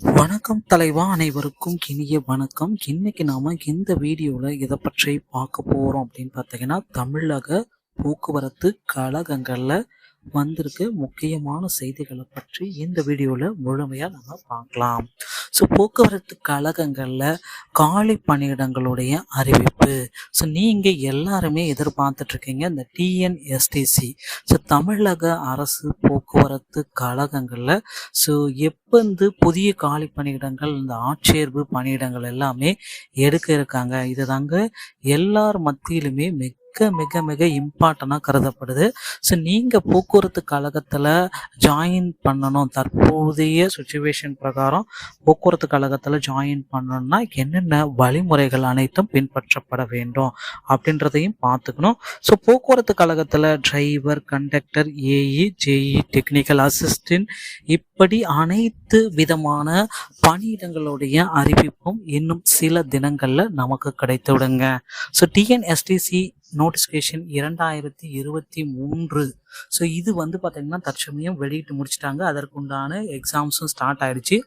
வணக்கம் தலைவா அனைவருக்கும் இனிய வணக்கம். இன்னைக்கு நாம இந்த வீடியோல இதை பற்றி பார்க்க போறோம் அப்படின்னு பார்த்தீங்கன்னா தமிழக போக்குவரத்து கழகங்கள்ல வந்திருக்க முக்கியமான செய்திகளை பற்றி இந்த வீடியோவில் முழுமையாக நம்ம பார்க்கலாம். ஸோ போக்குவரத்து கழகங்களில் காலி பணியிடங்களுடைய அறிவிப்பு. ஸோ நீங்கள் எல்லாருமே எதிர்பார்த்துட்ருக்கீங்க இந்த டிஎன்எஸ்டிசி ஸோ தமிழக அரசு போக்குவரத்து கழகங்களில் ஸோ எப்போ இந்த புதிய காலி பணியிடங்கள் இந்த ஆட்சேர்வு பணியிடங்கள் எல்லாமே எடுக்க இருக்காங்க. இது தாங்க எல்லார் மத்தியிலுமே மிக மிக மிக மிக இம்பார்ட்டனாக கருதப்படுது. ஸோ நீங்கள் போக்குவரத்து கழகத்தில் ஜாயின் பண்ணணும். தற்போதைய சுச்சுவேஷன் பிரகாரம் போக்குவரத்து கழகத்தில் ஜாயின் பண்ணணும்னா என்னென்ன வழிமுறைகள் அனைத்தும் பின்பற்றப்பட வேண்டும் அப்படின்றதையும் பார்த்துக்கணும். ஸோ போக்குவரத்து கழகத்தில் driver conductor AE JE technical assistant இப்படி அனைத்து விதமான பணியிடங்களுடைய அறிவிப்பும் இன்னும் சில தினங்களில் நமக்கு கிடைத்து விடுங்க. ஸோ டிஎன்எஸ்டிசி நோட்டிஃபிகேஷன் இரண்டாயிரத்தி இருபத்தி மூன்று. ஸோ இது வந்து பார்த்தீங்கன்னா தற்சமயம் வெளியிட்டு முடிச்சிட்டாங்க. அதற்குண்டான எக்ஸாம்ஸும் ஸ்டார்ட் ஆயிடுச்சு.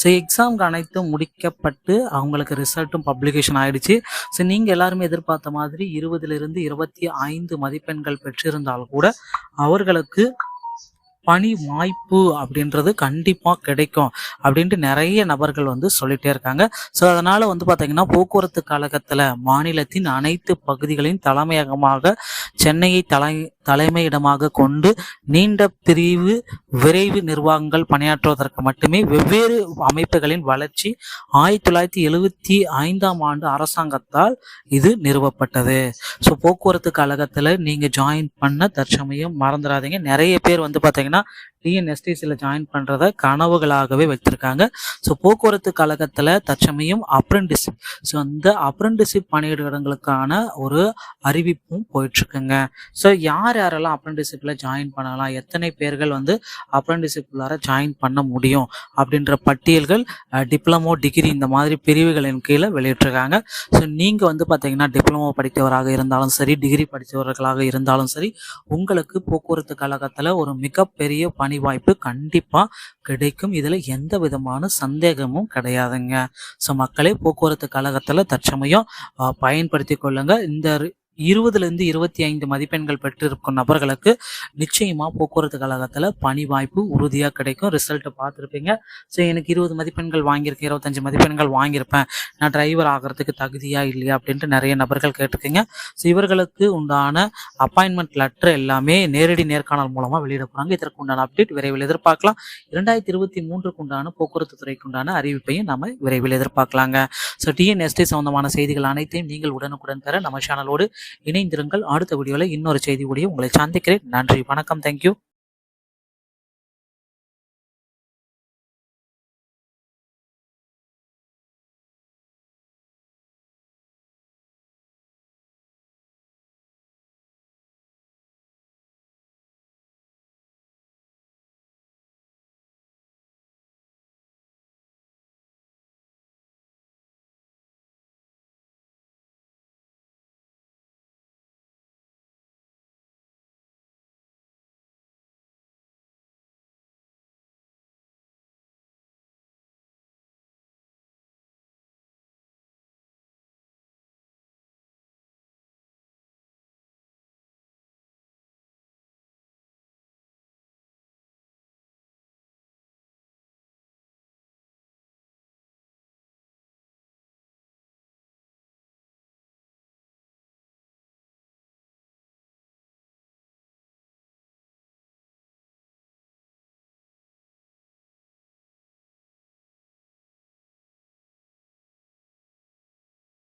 ஸோ எக்ஸாம்க்கு அனைத்தும் முடிக்கப்பட்டு அவங்களுக்கு ரிசல்ட்டும் பப்ளிகேஷன் ஆயிடுச்சு. ஸோ நீங்கள் எல்லாருமே எதிர்பார்த்த மாதிரி இருபதுலேருந்து இருபத்தி ஐந்து மதிப்பெண்கள் பெற்றிருந்தால் கூட அவர்களுக்கு பணி வாய்ப்பு அப்படின்றது கண்டிப்பாக கிடைக்கும் அப்படின்ட்டு நிறைய நபர்கள் வந்து சொல்லிட்டே இருக்காங்க. ஸோ அதனால் வந்து பார்த்திங்கன்னா போக்குவரத்து கழகத்தில் மாநிலத்தின் அனைத்து பகுதிகளின் தலைமையகமாக சென்னையை தலை தலைமையிடமாக கொண்டு நீண்ட பிரிவு விரைவு நிர்வாகங்கள் பணியாற்றுவதற்கு மட்டுமே வெவ்வேறு அமைப்புகளின் வளர்ச்சி ஆயிரத்தி தொள்ளாயிரத்தி எழுவத்தி ஐந்தாம் ஆண்டு அரசாங்கத்தால் இது நிறுவப்பட்டது. ஸோ போக்குவரத்து கழகத்தில் நீங்கள் ஜாயின் பண்ண தற்சமயம் மறந்துடாதீங்க. நிறைய பேர் வந்து பார்த்தீங்கன்னா டிஎன்எஸ்டிசியில் ஜாயின் பண்ணுறத கனவுகளாகவே வைத்திருக்காங்க. ஸோ போக்குவரத்து கழகத்தில் தற்சமயம் அப்ரெண்டிஸ்ஷிப் ஸோ அந்த அப்ரெண்டிஸ்ஷிப் பணியிடங்களுக்கான ஒரு அறிவிப்பும் போயிட்டுருக்குங்க. ஸோ யார் யாரெல்லாம் அப்ரெண்டிஸ்ஷிப்பில் ஜாயின் பண்ணலாம்? எத்தனை பேர்கள் வந்து அப்ரெண்டிஸ்ஷிப்லார ஜாயின் பண்ண முடியும்? அப்படின்ற பட்டியல்கள் டிப்ளமோ டிகிரி இந்த மாதிரி பிரிவுகளின் கீழே வெளியிட்டிருக்காங்க. ஸோ நீங்கள் வந்து பார்த்தீங்கன்னா டிப்ளமோ படித்தவராக இருந்தாலும் சரி டிகிரி படித்தவர்களாக இருந்தாலும் சரி உங்களுக்கு போக்குவரத்து கழகத்தில் ஒரு மிகப்பெரிய பணி பணி வாய்ப்பு கண்டிப்பாக கிடைக்கும். இதில் எந்த விதமான சந்தேகமும் கிடையாதுங்க. ஸோ மக்களே போக்குவரத்து கழகத்தில் தற்சமயம் பயன்படுத்தி கொள்ளுங்க. இந்த இருபதுலேருந்து இருபத்தி ஐந்து மதிப்பெண்கள் பெற்றிருக்கும் நபர்களுக்கு நிச்சயமாக போக்குவரத்து கழகத்தில் பணி வாய்ப்பு உறுதியாக கிடைக்கும். ரிசல்ட்டை பார்த்துருப்பீங்க. ஸோ எனக்கு இருபது மதிப்பெண்கள் வாங்கியிருக்கேன். இருபத்தஞ்சு மதிப்பெண்கள் வாங்கியிருப்பேன். நான் டிரைவர் ஆகிறதுக்கு தகுதியாக இல்லையா அப்படின்ட்டு நிறைய நபர்கள் கேட்டிருக்கீங்க. ஸோ இவர்களுக்கு உண்டான அப்பாயின்மெண்ட் லெட்டர் எல்லாமே நேரடி நேர்காணல் மூலமாக வெளியிட போகிறாங்க இதற்கு உண்டான அப்டேட் விரைவில் எதிர்பார்க்கலாம். இரண்டாயிரத்தி இருபத்தி மூன்றுக்கு உண்டான போக்குவரத்து துறைக்கு உண்டான அறிவிப்பையும் நம்ம விரைவில் எதிர்பார்க்கலாங்க. ஸோ டிஎன்எஸ்டி சம்பந்தமான செய்திகள் அனைத்தையும் நீங்கள் உடனுக்குடன் பெற நம்ம சேனலோடு இணைந்திருங்கள். அடுத்த வீடியோவில் இன்னொரு செய்தி உங்களை சந்திக்கிறேன். நன்றி. வணக்கம். தேங்க்யூ